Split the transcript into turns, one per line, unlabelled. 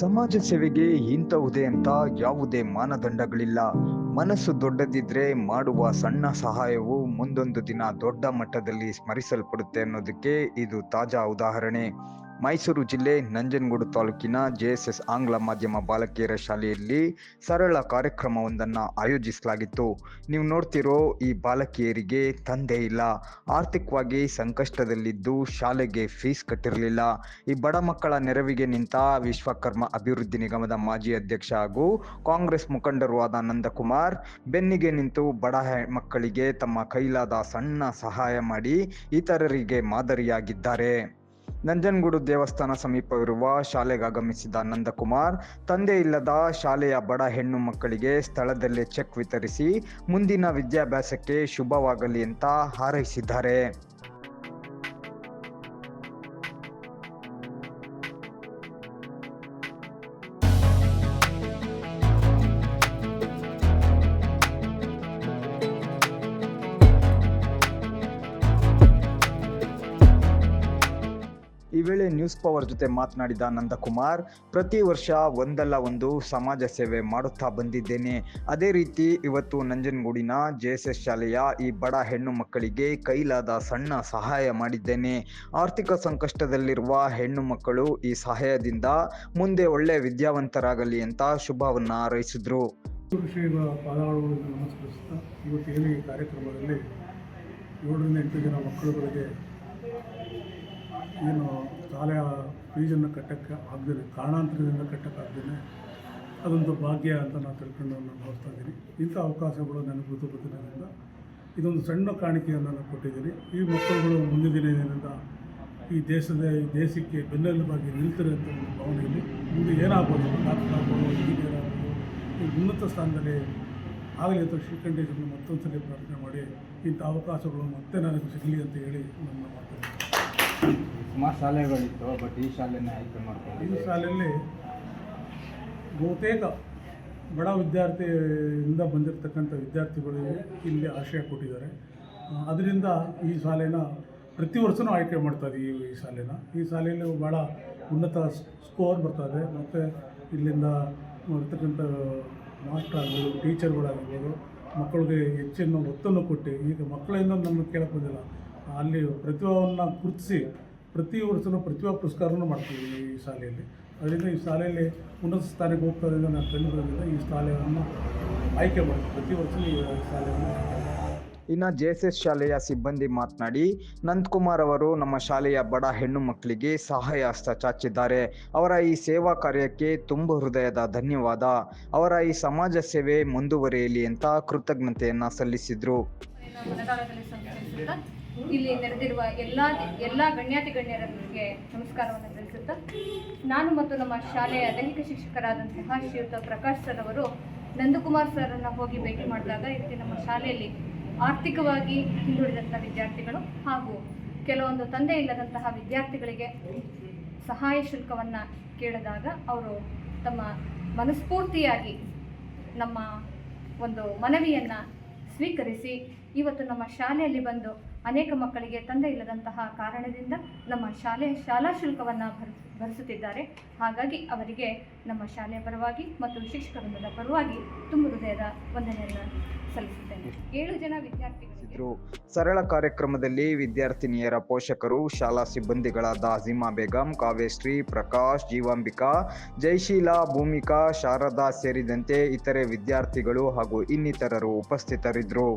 ಸಮಾಜ ಸೇವೆಗೆ ಇಂತಹುದೇ ಅಂತ ಯಾವುದೇ ಮಾನದಂಡಗಳಿಲ್ಲ. ಮನಸ್ಸು ದೊಡ್ಡದಿದ್ರೆ ಮಾಡುವ ಸಣ್ಣ ಸಹಾಯವು ಮುಂದೊಂದು ದಿನ ದೊಡ್ಡ ಮಟ್ಟದಲ್ಲಿ ಸ್ಮರಿಸಲ್ಪಡುತ್ತೆ ಅನ್ನೋದಕ್ಕೆ ಇದು ತಾಜಾ ಉದಾಹರಣೆ. ಮೈಸೂರು ಜಿಲ್ಲೆ ನಂಜನಗೂಡು ತಾಲೂಕಿನ ಜೆಎಸ್ಎಸ್ ಆಂಗ್ಲ ಮಾಧ್ಯಮ ಬಾಲಕಿಯರ ಶಾಲೆಯಲ್ಲಿ ಸರಳ ಕಾರ್ಯಕ್ರಮವೊಂದನ್ನು ಆಯೋಜಿಸಲಾಗಿತ್ತು. ನೀವು ನೋಡ್ತಿರೋ ಈ ಬಾಲಕಿಯರಿಗೆ ತಂದೆ ಇಲ್ಲ. ಆರ್ಥಿಕವಾಗಿ ಸಂಕಷ್ಟದಲ್ಲಿದ್ದು ಶಾಲೆಗೆ ಫೀಸ್ ಕಟ್ಟಿರಲಿಲ್ಲ. ಈ ಬಡ ಮಕ್ಕಳ ನೆರವಿಗೆ ನಿಂತ ವಿಶ್ವಕರ್ಮ ಅಭಿವೃದ್ಧಿ ನಿಗಮದ ಮಾಜಿ ಅಧ್ಯಕ್ಷ ಹಾಗೂ ಕಾಂಗ್ರೆಸ್ ಮುಖಂಡರು ಆದ ನಂದಕುಮಾರ್ ಬೆನ್ನಿಗೆ ನಿಂತು ಬಡ ಮಕ್ಕಳಿಗೆ ತಮ್ಮ ಕೈಲಾದ ಸಣ್ಣ ಸಹಾಯ ಮಾಡಿ ಇತರರಿಗೆ ಮಾದರಿಯಾಗಿದ್ದಾರೆ. ನಂಜನಗೂಡು ದೇವಸ್ಥಾನ ಸಮೀಪವಿರುವ ಶಾಲೆಗೆ ಆಗಮಿಸಿದ ನಂದಕುಮಾರ್, ತಂದೆ ಇಲ್ಲದ ಶಾಲೆಯ ಬಡ ಹೆಣ್ಣು ಮಕ್ಕಳಿಗೆ ಸ್ಥಳದಲ್ಲೇ ಚೆಕ್ ವಿತರಿಸಿ ಮುಂದಿನ ವಿದ್ಯಾಭ್ಯಾಸಕ್ಕೆ ಶುಭವಾಗಲಿ ಅಂತ ಹಾರೈಸಿದ್ದಾರೆ. ಈ ವೇಳೆ ನ್ಯೂಸ್ ಪವರ್ ಜೊತೆ ಮಾತನಾಡಿದ ನಂದಕುಮಾರ್, ಪ್ರತಿ ವರ್ಷ ಒಂದಲ್ಲ ಒಂದು ಸಮಾಜ ಸೇವೆ ಮಾಡುತ್ತಾ ಬಂದಿದ್ದೇನೆ. ಅದೇ ರೀತಿ ಇವತ್ತು ನಂಜನಗೂಡಿನ ಜೆ ಎಸ್ ಎಸ್ ಶಾಲೆಯ ಈ ಬಡ ಹೆಣ್ಣು ಮಕ್ಕಳಿಗೆ ಕೈಲಾದ ಸಣ್ಣ ಸಹಾಯ ಮಾಡಿದ್ದೇನೆ. ಆರ್ಥಿಕ ಸಂಕಷ್ಟದಲ್ಲಿರುವ ಹೆಣ್ಣು ಮಕ್ಕಳು ಈ ಸಹಾಯದಿಂದ ಮುಂದೆ ಒಳ್ಳೆ ವಿದ್ಯಾವಂತರಾಗಲಿ ಅಂತ ಶುಭವನ್ನ ಹಾರೈಸಿದ್ರು.
ಋಷಿಗಳ ಪಾದಾಳುಗಳನ್ನು ನಮಸ್ಕರಿಸುತ್ತಾ, ಇವತ್ತು ಏನು ಈ ಕಾರ್ಯಕ್ರಮದಲ್ಲಿ ಏಳರಿಂದ ಎಂಟು ಜನ ಮಕ್ಕಳುಗಳಿಗೆ ಏನು ಶಾಲೆಯ ಫೀಸನ್ನು ಕಟ್ಟೋಕ್ಕೆ ಆಗದೇ ಕಾರಣಾಂತರದಿಂದ ಕಟ್ಟಕ್ಕಾಗ್ದೇ ಅದೊಂದು ಭಾಗ್ಯ ಅಂತ ನಾನು ತಿಳ್ಕೊಂಡು ನಾನು ಭಾವಿಸ್ತಾ ಇದ್ದೀನಿ. ಇಂಥ ಅವಕಾಶಗಳು ನನಗೆ ಗೊತ್ತು ಬಂದಿರೋದ್ರಿಂದ ಇದೊಂದು ಸಣ್ಣ ಕಾಣಿಕೆಯನ್ನು ನಾನು ಕೊಟ್ಟಿದ್ದೀನಿ. ಈ ಮಕ್ಕಳುಗಳು ಮುಂದಿನ ದಿನದಿಂದ ಈ ದೇಶದ, ಈ ದೇಶಕ್ಕೆ ಬೆನ್ನೆಲುಬಾಗಿ ನಿಲ್ತಾರೆ ಅಂತ ಒಂದು ಭಾವನೆಯಲ್ಲಿ ಮುಂದೆ ಏನಾಗ್ಬೋದು ಡಾಕ್ಟರ್ ಆಗ್ಬೋದು ಇಂಜಿನಿಯರ್ ಆಗ್ಬೋದು, ಈ ಉನ್ನತ ಸ್ಥಾನದಲ್ಲಿ ಆಗಲಿ ಅಥವಾ ಶ್ರೀಕಂಠೇಶ್ವರನ್ನು ಮತ್ತೊಂದು ಸಲ ಪ್ರಾರ್ಥನೆ ಮಾಡಿ ಇಂಥ ಅವಕಾಶಗಳು ಮತ್ತೆ ನನಗೆ ಸಿಗಲಿ ಅಂತ ಹೇಳಿ ನನ್ನ ಮಾತನ್ನು
ಸುಮಾರು ಶಾಲೆಗಳಿತ್ತು ಬಟ್ ಈ ಶಾಲೆನೇ ಆಯ್ಕೆ
ಈ
ಮಾಡ್ಕೊಂಡಿದ್ದೀವಿ
ಶಾಲೆಯಲ್ಲಿ ಬಹುತೇಕ ಬಡ ವಿದ್ಯಾರ್ಥಿಯಿಂದ ಬಂದಿರತಕ್ಕಂಥ ವಿದ್ಯಾರ್ಥಿಗಳು ಇಲ್ಲಿ ಆಶ್ರಯ ಕೊಟ್ಟಿದ್ದಾರೆ. ಅದರಿಂದ ಈ ಶಾಲೆನ ಪ್ರತಿ ವರ್ಷವೂ ಆಯ್ಕೆ ಮಾಡ್ತಾರೆ ಈ ಈ ಶಾಲೆನ. ಈ ಶಾಲೆಯಲ್ಲಿ ಭಾಳ ಉನ್ನತ ಸ್ಕೋರ್ ಬರ್ತದೆ ಮತ್ತು ಇಲ್ಲಿಂದ ಇರ್ತಕ್ಕಂಥ ಮಾಸ್ಟರ್ ಆಗ್ಬೋದು ಟೀಚರ್ಗಳಾಗಿರ್ಬೋದು, ಮಕ್ಕಳಿಗೆ ಹೆಚ್ಚಿನ ಒತ್ತನ್ನು ಕೊಟ್ಟು, ಈಗ ಮಕ್ಕಳಿಂದ ನಮಗೆ ಕೇಳಕ್ಕೆ ಬಂದಿಲ್ಲ. ಅಲ್ಲಿ ಪ್ರತಿಭಾವನ್ನು ಗುರುತಿಸಿ ಪ್ರತಿ ವರ್ಷವೂ ಪ್ರತಿಭಾ ಪುರಸ್ಕಾರವನ್ನು ಮಾಡ್ತೀವಿ ಈ ಶಾಲೆಯಲ್ಲಿ. ಅದರಿಂದ ಈ ಶಾಲೆಯಲ್ಲಿ ಉನ್ನತ ಸ್ಥಾನಕ್ಕೆ ಹೋಗ್ತಾರಿಂದ ನಾನು ಕಂಡುಬರೋದ್ರಿಂದ ಈ ಶಾಲೆಯನ್ನು ಆಯ್ಕೆ ಮಾಡ್ತೀವಿ. ಪ್ರತಿ ವರ್ಷ ಈ ಶಾಲೆಯನ್ನು.
ಇನ್ನು ಜೆ ಎಸ್ ಎಸ್ ಶಾಲೆಯ ಸಿಬ್ಬಂದಿ ಮಾತನಾಡಿ ನಂದಕುಮಾರ್ ಅವರು ನಮ್ಮ ಶಾಲೆಯ ಬಡ ಹೆಣ್ಣು ಮಕ್ಕಳಿಗೆ ಸಹಾಯ ಹಸ್ತ ಚಾಚಿದ್ದಾರೆ. ಅವರ ಈ ಸೇವಾ ಕಾರ್ಯಕ್ಕೆ ತುಂಬ ಹೃದಯದ ಧನ್ಯವಾದ. ಅವರ ಈ ಸಮಾಜ ಸೇವೆ ಮುಂದುವರಿಯಲಿ ಅಂತ ಕೃತಜ್ಞತೆಯನ್ನ ಸಲ್ಲಿಸಿದ್ರು.
ಇಲ್ಲಿ ನೆರೆದಿರುವ ಎಲ್ಲ ಎಲ್ಲ ಗಣ್ಯಾತಿ ಗಣ್ಯರಿಗೆ ನಮಸ್ಕಾರವನ್ನು ತಿಳಿಸುತ್ತಾ, ನಾನು ಮತ್ತು ನಮ್ಮ ಶಾಲೆಯ ದೈಹಿಕ ಶಿಕ್ಷಕರಾದಂತಹ ಶ್ರೀಯುತ ಪ್ರಕಾಶ್ ಸರ್ ಅವರು ನಂದಕುಮಾರ್ ಸರನ್ನು ಹೋಗಿ ಭೇಟಿ ಮಾಡಿದಾಗ ಇಲ್ಲಿ ನಮ್ಮ ಶಾಲೆಯಲ್ಲಿ ಆರ್ಥಿಕವಾಗಿ ಹಿಂದುಳಿದಂಥ ವಿದ್ಯಾರ್ಥಿಗಳು ಹಾಗೂ ಕೆಲವೊಂದು ತಂದೆ ಇಲ್ಲದಂತಹ ವಿದ್ಯಾರ್ಥಿಗಳಿಗೆ ಸಹಾಯ ಶುಲ್ಕವನ್ನು ಕೇಳಿದಾಗ ಅವರು ತಮ್ಮ ಮನಸ್ಫೂರ್ತಿಯಾಗಿ ನಮ್ಮ ಒಂದು ಮನವಿಯನ್ನು ಸ್ವೀಕರಿಸಿ ಇವತ್ತು ನಮ್ಮ ಶಾಲೆಯಲ್ಲಿ ಬಂದು ಅನೇಕ ಮಕ್ಕಳಿಗೆ ತಂದೆ ಇಲ್ಲದಂತಹ ಕಾರಣದಿಂದ ನಮ್ಮ ಶಾಲೆ ಶಾಲಾ ಶುಲ್ಕವನ್ನು ಭರ್, ಭರಿಸುತ್ತಿದ್ದಾರೆ. ಹಾಗಾಗಿ ಅವರಿಗೆ ನಮ್ಮ ಶಾಲೆಯ ಪರವಾಗಿ ಮತ್ತು ಶಿಕ್ಷಕರಿಂದ ಪರವಾಗಿ ತುಂಬ ಹೃದಯದ ವಂದನೆಯನ್ನು ಸಲ್ಲಿಸುತ್ತೇನೆ. ಏಳು ಜನ
ವಿದ್ಯಾರ್ಥಿಗಳು ಸರಳ ಕಾರ್ಯಕ್ರಮದಲ್ಲಿ ವಿದ್ಯಾರ್ಥಿನಿಯರ ಪೋಷಕರು, ಶಾಲಾ ಸಿಬ್ಬಂದಿಗಳಾದ ಅಜಿಮಾ ಬೇಗಂ, ಕಾವ್ಯಶ್ರೀ ಪ್ರಕಾಶ್, ಜೀವಾಂಬಿಕಾ ಜೈಶೀಲಾ ಭೂಮಿಕಾ, ಶಾರದಾ ಸೇರಿದಂತೆ ಇತರೆ ವಿದ್ಯಾರ್ಥಿಗಳು ಹಾಗೂ ಇನ್ನಿತರರು ಉಪಸ್ಥಿತರಿದ್ದರು.